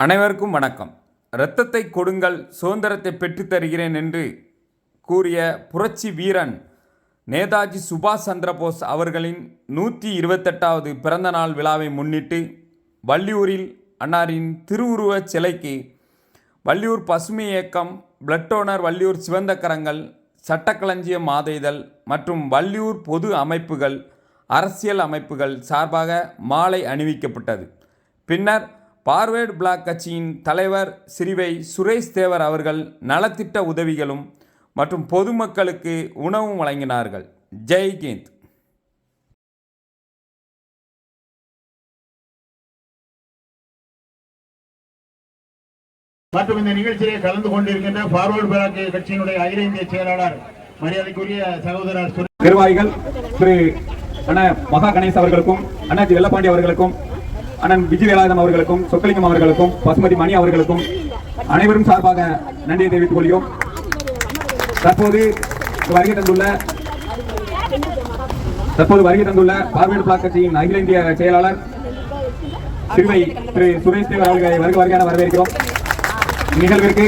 அனைவருக்கும் வணக்கம். இரத்தத்தை கொடுங்கள் சுதந்திரத்தை பெற்றுத்தருகிறேன் என்று கூறிய புரட்சி வீரன் நேதாஜி சுபாஷ் சந்திரபோஸ் அவர்களின் நூற்றி இருபத்தெட்டாவது பிறந்தநாள் விழாவை முன்னிட்டு வள்ளியூரில் அன்னாரின் திருவுருவச் சிலைக்கு வள்ளியூர் பசுமை இயக்கம் பிளட் டோனர் வள்ளியூர் சிவந்த கரங்கள் சட்டக்களஞ்சியம் மாதைதல் மற்றும் வள்ளியூர் பொது அமைப்புகள் அரசியல் அமைப்புகள் சார்பாக மாலை அணிவிக்கப்பட்டது. பின்னர் பார்வேர்டு பிளாக் கட்சியின் தலைவர் சிறுவை சுரேஷ் தேவர் அவர்கள் நலத்திட்ட உதவிகளும் மற்றும் பொதுமக்களுக்கு உணவும் வழங்கினார்கள். ஜெய் ஹிந்த். மற்றும் இந்த நிகழ்ச்சியிலே கலந்து கொண்டிருக்கின்ற பார்வர்டு பிளாக் கட்சியினுடைய அகில இந்திய செயலாளர் மரியாதைக்குரிய சகோதரர் நிர்வாகிகள் திரு அண்ணன் மகா கணேஷ் அவர்களுக்கும் அண்ணாச்சி வெள்ளப்பாண்டி அவர்களுக்கும் அண்ணன் விஜய் வேலாயுதம் அவர்களுக்கும் சொக்கலிங்கம் அவர்களுக்கும் பசுமதி மணி அவர்களுக்கும் அனைவரும் சார்பாக நன்றியை தெரிவித்துக் கொள்கிறோம். தற்போது வருகை தந்துள்ள தற்போது வருகை தந்துள்ள பார்வேடு பிளாக் கட்சியின் அகில இந்திய செயலாளர் சிறுவை திரு சுரேஷ் தேவர் அவர்களை வருக வருகையான வரவேற்கிறோம். நிகழ்விற்கு